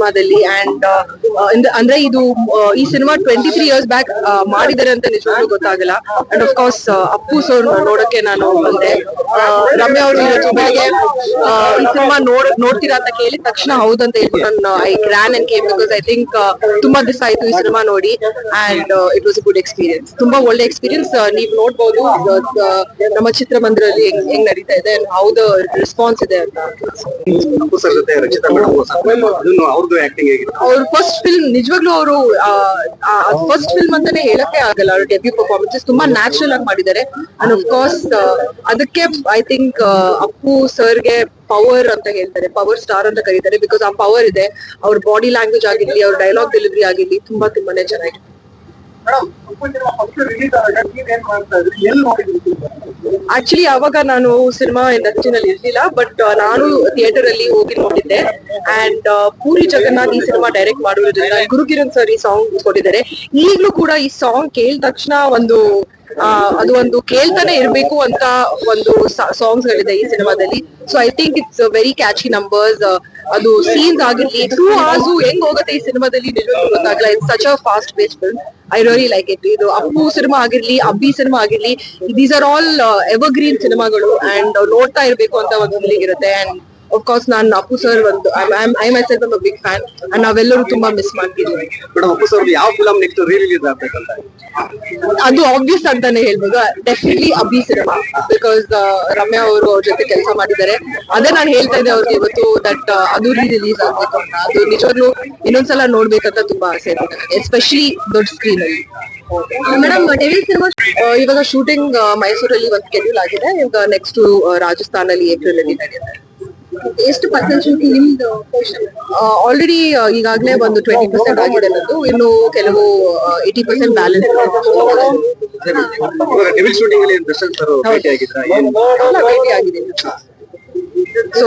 ಸಿನಿಮಾದಲ್ಲಿ ಅಂಡ್ ಅಂದ್ರೆ ಇದು ಈ cinema twenty three years back ಮಾಡಿದ್ದಾರೆ ಅಂತ ನಿಜವಾಗ್ಲೂ ಗೊತ್ತಾಗಲ್ಲ. And of course Appu sir ನೋಡಕ್ಕೆ ನಾನು ಬಂದೆ. ರಮ್ಯಾ ಅವರು ಇವತ್ತು ಬೆಳಿಗ್ಗೆ ಈ ಸಿನಿಮಾ ನೋಡ್ ನೋಡ್ತೀರಾ ಅಂತ ಕೇಳಿದ ತಕ್ಷಣ ಹೌದಂತ ಹೇಳ್ಬಿಟ್ಟು ನಾನು I ran and came because I think ತುಂಬಾ ದಿವಸ ಆಯ್ತು ಈ ಸಿನಿಮಾ ನೋಡಿ. And it was a good experience ತುಂಬಾ ಒಳ್ಳೆ ಎಕ್ಸ್ಪೀರಿಯನ್ಸ್ ನೀವು ನೋಡ್ಬೋದು ನಮ್ಮ ಚಿತ್ರಮಂದಿರದಲ್ಲಿ ಹೆಂಗ್ ಹೆಂಗ್ ನಡೀತಾ ಇದೆ ಹೌ ದ ರೆಸ್ಪಾನ್ಸ್ ಇದೆ ಅಂತ. ಅವ್ರದ್ದು ಆಕ್ಟಿಂಗ್ ಹೇಗಿತ್ತು? ಅವ್ರ ಫಸ್ಟ್ ಫಿಲ್ಮ್ ನಿಜವಾಗ್ಲೂ ಅವರು ಫಸ್ಟ್ ಫಿಲ್ಮ್ ಅಂತಾನೆ ಹೇಳಕ್ಕೆ ಆಗಲ್ಲ ಅವ್ರ ಡೆಬ್ಯೂ ಪರ್ಫಾರ್ಮೆನ್ಸಸ್ ತುಂಬಾ ನ್ಯಾಚುರಲ್ ಆಗಿ ಮಾಡಿದ್ದಾರೆ. ಅಂಡ್ ಆಫ್ ಕೋರ್ಸ್ ಅದಕ್ಕೆ ಐ ಥಿಂಕ್ ಅಪ್ಪು ಸರ್ಗೆ ಪವರ್ ಅಂತ ಹೇಳ್ತಾರೆ. ಪವರ್ ಸ್ಟಾರ್ ಅಂತ ಕರೀತಾರೆ. ಬಿಕಾಸ್ ಆ ಪವರ್ ಇದೆ. ಅವ್ರ ಬಾಡಿ ಲ್ಯಾಂಗ್ವೇಜ್ ಆಗಿರ್ಲಿ, ಅವ್ರ ಡೈಲಾಗ್ ಡೆಲಿವರಿ ಆಗಿರ್ಲಿ, ತುಂಬಾ ತುಂಬಾನೇ ಚೆನ್ನಾಗಿದೆ. ಆಕ್ಚುಲಿ ಅವಾಗ ನಾನು ಸಿನಿಮಾ ಇಂಡಸ್ಟ್ರಿನಲ್ಲಿ ಇರ್ಲಿಲ್ಲ ಬಟ್ ನಾನು ಥಿಯೇಟರ್ ಅಲ್ಲಿ ಹೋಗಿ ನೋಡಿದ್ದೆ. ಅಂಡ್ ಪೂರಿ ಜಗನ್ನಾಥ್ ಈ ಸಿನಿಮಾ ಡೈರೆಕ್ಟ್ ಮಾಡುವುದರಿಂದ ಗುರುಕಿರಣ್ ಸರ್ ಈ ಸಾಂಗ್ ಕೊಟ್ಟಿದ್ದಾರೆ. ಈಗಲೂ ಕೂಡ ಈ ಸಾಂಗ್ ಕೇಳಿದ ತಕ್ಷಣ ಒಂದು ಅದು ಒಂದು ಕೇಳ್ತಾನೆ ಇರ್ಬೇಕು ಅಂತ ಒಂದು ಸಾಂಗ್ಸ್ ಗಳಿದೆ ಈ ಸಿನಿಮಾದಲ್ಲಿ. So I think it's very catchy numbers ಅದು ಸೀನ್ಸ್ ಆಗಿರ್ಲಿ ಟೂ ಅವರ್ಸ್ ಹೆಂಗ್ ಹೋಗುತ್ತೆ ಈ ಸಿನಿಮಾದಲ್ಲಿ ಗೊತ್ತಾಗಲ್ಲ. It's such a fast pace film I really like it ಇದು ಅಪ್ಪು ಸಿನಿಮಾ ಆಗಿರ್ಲಿ, ಅಬ್ಬಿ ಸಿನಿಮಾ ಆಗಿರ್ಲಿ these are all evergreen ಸಿನಿಮಾಗಳು ಅಂಡ್ ನೋಡ್ತಾ ಇರಬೇಕು ಅಂತ ಒಂದು ಫೀಲಿಂಗ್ ಇರುತ್ತೆ. ಅಂಡ್ ಆಫ್ ಕೋರ್ಸ್ ನಾನು ಅಪ್ಪು ಸರ್ ಒಂದು I myself a big fan and ನಾವೆಲ್ಲರೂ ತುಂಬಾ ಮಿಸ್ ಮಾಡ್ತಿದ್ದೀವಿ. ಮೇಡಮ್ ಅಪ್ಪು ಸರ್ ಯಾವ ಫಿಲಂ ನೆಕ್ಸ್ಟ್ ರೀ ರಿಲೀಸ್ ಆಗ್ಬೇಕಂತ ಅದು ಆಬ್ವಿಯಸ್ ಅಂತಾನೆ ಹೇಳ್ಬೋದು. Definitely Abhi cinema because Ramya ಅವರು ಅವ್ರ ಜೊತೆ ಕೆಲಸ ಮಾಡಿದ್ದಾರೆ. ಅದೇ ನಾನು ಹೇಳ್ತಾ ಇದ್ದೆ ಅವ್ರಿಗೆ ಇವತ್ತು ದಟ್ ಅದು ರೀ ರಿಲೀಸ್ ಆಗ್ಬೇಕು ಅಂತ. ಅದು ನಿಜವಾಗ್ಲೂ ಇನ್ನೊಂದ್ಸಲ ನೋಡ್ಬೇಕಂತ ತುಂಬಾ ಆಸೆ ಇದೆ ಎಸ್ಪೆಷಲಿ ದೊಡ್ಡ ಸ್ಕ್ರೀನ್ ಅಲ್ಲಿ. ಮೇಡಮ್ ಡೆವಿಲ್ ಸಿನಿಮಾ ಇವಾಗ ಶೂಟಿಂಗ್ ಮೈಸೂರಲ್ಲಿ ಒಂದು ಸ್ಕೆಡ್ಯೂಲ್ ಆಗಿದೆ. ಇವಾಗ ನೆಕ್ಸ್ಟ್ ರಾಜಸ್ಥಾನ್ ಅಲ್ಲಿ ಏಪ್ರಿಲ್ ಅಲ್ಲಿ ನಡೆಯುತ್ತೆ. ಎಷ್ಟು ಪರ್ಸೆಂಟ್ ನಿಮ್ದು ಆಲ್ರೆಡಿ ಈಗಾಗಲೇ ಒಂದು ಟ್ವೆಂಟಿ ಪರ್ಸೆಂಟ್ ಆಗಿದೆ ನಂದು ಇನ್ನು ಕೆಲವು eighty percent balance devil shooting ಅಲ್ಲಿ ದರ್ಶನ್ ಸರ್ ಭೇಟಿ ಆಗಿದ್ರ ಏನ್ ಭೇಟಿ ಆಗಿದೆ ಸೊ